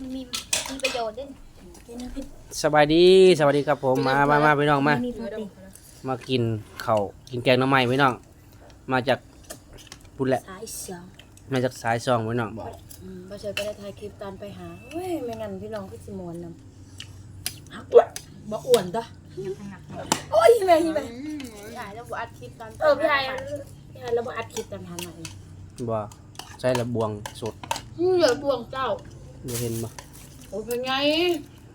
มันมีมีประโยชน์ด้วยกินน้ำพริกสบายดีสวัสดีครับผมมามามาพี่น้องมามีโปรตีนมากินข้าวกินแกงหน้ำใหม่พี่น้อง มาจากพุ่นแหละ สายสองมาจากสายซองพี่น้องบอกอืมบ่เจอก็ได้ถ่ายคลิปตอนไปหาเว้ยไม่งั้นพี่น้องก็สิมวนนำฮักอ้วนบ่อ้วนตัวโอ้ยแม่นี่แม่ใช่แล้วบัวอัดคลิปตอนเออพี่ไอ้พี่ไอ้แล้วบ่อัดคลิปตอนทันไหนบ่ใช่ระบวงสดอืมเหลือดวงเจ้า นี่เห็นบ่โอ้เป็นไง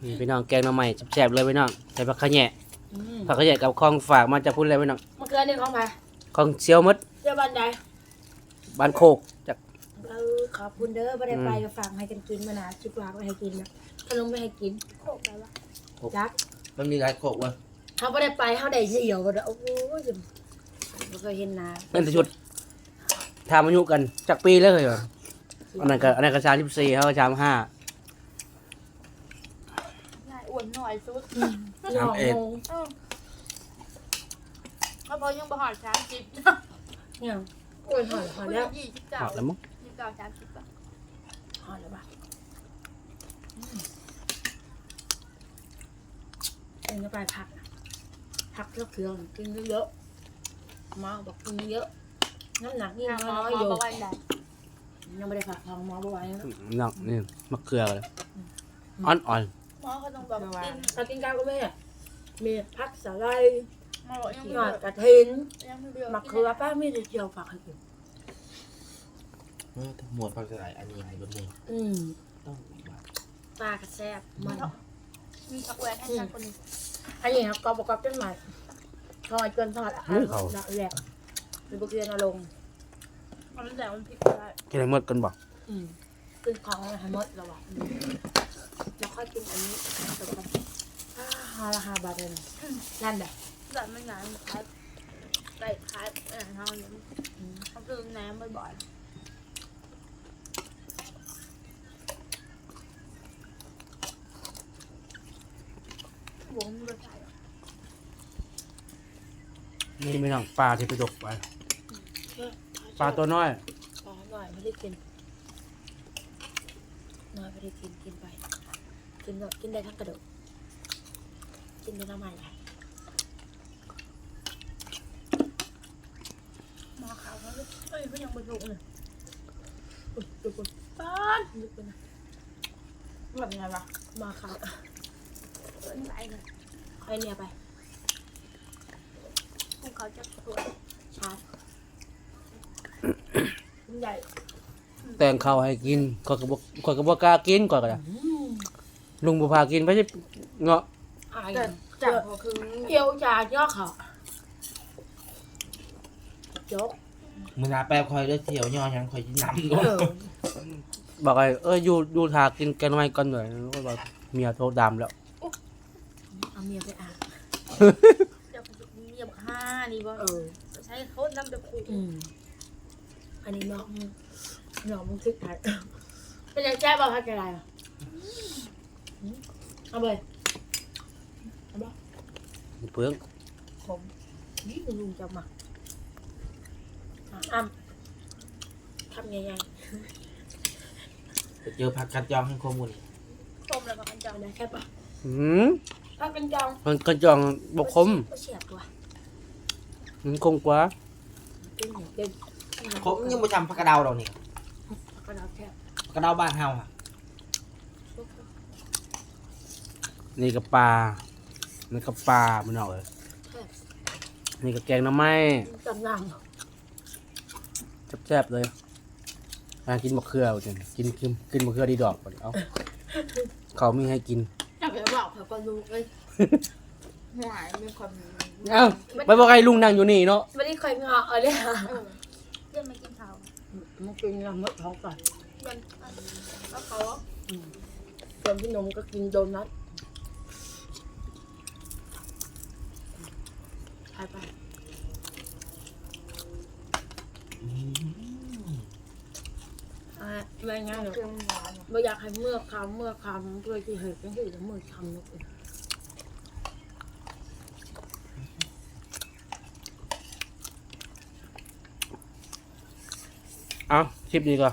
นี่พี่น้องแกงหน้ำใหม่แซ่บๆเลยพี่น้องใส่ผักขะแหน่อืมผักขะแหน่กับของฝากมาจากพุ่นเลยพี่น้องมันเกินนี่ของใครของเซียวมดเจ้าบ้านใดบ้านโคกจาก เออขอบคุณเด้อบ่ได้ไปก็ฝากให้กันกินมานะคิดว่าก็ให้กินนะขนมไม่ให้กินโคกอะไรวะจักมันมีหลายโขกเว้ยเขาไม่ได้ไปเขาได้เหี่ยวบ่โอ้โหจิมบ่เคยเห็นนาเป็นแต่ชุดทำอายุกันจากปีแล้วเลยเหรอ อันนั้นก็อันนั้นก็ชามสิบสี่เขาก็ชามห้าใช่อ้วนหน่อยสุดสองโมงก็พอยังบ่หอดสามสิบเนี่ยโอ้ยหอดหอดแล้วยี่สิบหเก้าอดแล้วมั้ง ยี่สิบเก้าสามสิบอะหอดแล้วปะเอ็นก็ไปพักนะพักเลือกเครื่องกินเยอะๆหมอบอกกินเยอะน้ำหนักยิ่งหมอน้อยหมๆอยู่อบอกว่าไง ยังไม่ได้ฝากทองหมอบอกไว้นะน้องนี่มะเขือเลยอ่อนอ่อนหมอเขาต้องบอกกินเรากินข้าวก็ไม่มีพักสาลายหมอบอกยังหยไม่อดเดือดกระเทียมยังไม่เดือดมะเขือป้าไม่ได้เจียวฝากให้กินเออหมวดผักสลายอันนี้ไงแบบนี้อืมต้องมาปลากระแซบมันมีช็อกโกแลตให้ฉันคนหนึงอันนี้ครับกรอบประกอบต้นใหม่ทอดจนทอดอะละแหลกหรือบุกเรียนอารมณ์ เอามันแต่มันพริกได้กินอะไรหมดกันบอกอืมกินของให้หมดแล้วอะแล้วค่อยกินอันนี้จบกันห้าละห้าบาทเลยนั่นแหละแต่ไม่นานคล้ายไก่คล้ายเออทำอย่างนี้เขาคือน้ำบ่อยๆวงมันใส่ นี่ไม่ต้องปลาที่ไปตกไป ปลาตัวน้อยปลาหน่อยไม่ได้กินน้อยไม่ได้กินกินไปกินหมดกินได้ทั้งกระดูกกินได้น้ำมันไหลหมอขาวเขาเลยเอ้ยเขายังบรรลุเลยอุ๊ยดูคนป้านลึกไปนะแบบไงวะมาครับเกินไปเลยค่อยเนี่ยไปพวกเขาจะสวยชาร์จ ใหญ่แต่งข้าวให้กินก่อนกระบอกก่อนกระบอกกล้ากินก่อนก็ได้ลุงบุพากินไม่ใช่เงาะอายแต่จากพอคือเกี่ยวจาย่อเขาจบมือหนาแป๊บคอยเลือกเที่ยวย่อยังคอยนำก่อเอนอบอกไอ้เอออยู่อยู่ทากินแกงหน้ำใหม่ก่อนหน่อยก็บอกเมียโทรดามแล้ว เอาเมียไปอ่านจะมีแบบห้านี่บ่เออใช้เขาน้ำตะคูอืม อันนี้น้องน้องมึงคิดถ่ายเป็นยังแจ๊บเอาพักอะไรอะอืมเอาไปเพื่องผมนี่ลุงจะมาอะอ้ำทำยังไงไปเจอผักกัดจองให้ข้อมูลต้มแล้วก็กันจัเอางได้แค่ปะหืมพักกันจองมันกระจองบกคมก็เฉียบตัวมันคงกว่า กินอย่างเด่นผมยังไม่จำผักกระเดาเราเนี่ยพักกันเอาแค่ผักกระเดาบ้านเฮาค่ะนี่ก็ปลานี่ก็ปลามันเอาเลยนี่ก็แกงหน้ำไม้จำนแซ่บๆเลยมากินมะเขือเอาจังกินกินกินมะเขือดีดอกก่อนเอาเขามีให้กินำจับไปบอกเขาก็รู้เลยหวานมีความเอ้าไปบอกให้ลุงนั่งอยู่นี่เนาะไม่ได้เคยงอเอาเลยค่ะเออเพื่อนมากินข้าวมันกินยำมดท้องก่อนเพื่อนแล้วเขาส่วนพี่นมก็กินโดนัทไปไปอ่าไม่ง่ายหรอกเครื่องหวานไม่อยากให้เมื่อคำเมื่อคำเพื่อที่เหตุก็คือจะเมื่อคำนั่นเอง เอาคลิปนี้ก็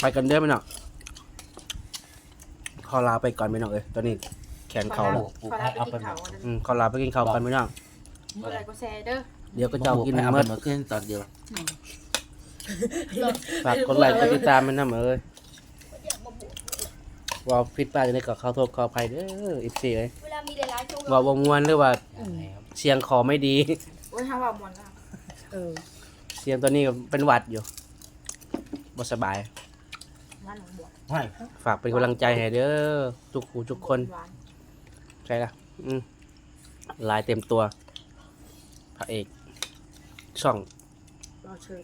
ไปกันเด้อไหมเนาะอลาไปก่อนพี่น้องเอ้ยตอนนี้แขนเขาปแล้วลูกปลูกขอให้ลาไปเอากิเป็นนหมเขาดวอืมขอลาไปกินข้าวกันพี่น้องเมื่อไรก็แชร์เด้อเดี๋ยวก็จะเอากินให้เอาเมื่เป็อนหมดขึ้นตอนเดียวฝากกดไลค์กดติดตามมันนำเอ้ยว่าผิดพลาดจังได๋ก็ขอโทษขออภัยเด้อ FC เอ้ยเวลามีหลายๆช่วงว่าบ่ม่วนหรือว่านะครับเสียงคอไม่ดี โอ้ยถ้าว่าหมดแล้วเออ เสียงตอนนี้ก็เป็นหวัดอยู่บ่สบาย ร้านหนองบัวไม่ฝากเป็นกำลังใจให้เด้อทุกคู่ทุกคน หวานใช่ละอืมลายเต็มตัวพระเอก ช่อง รอเชิญ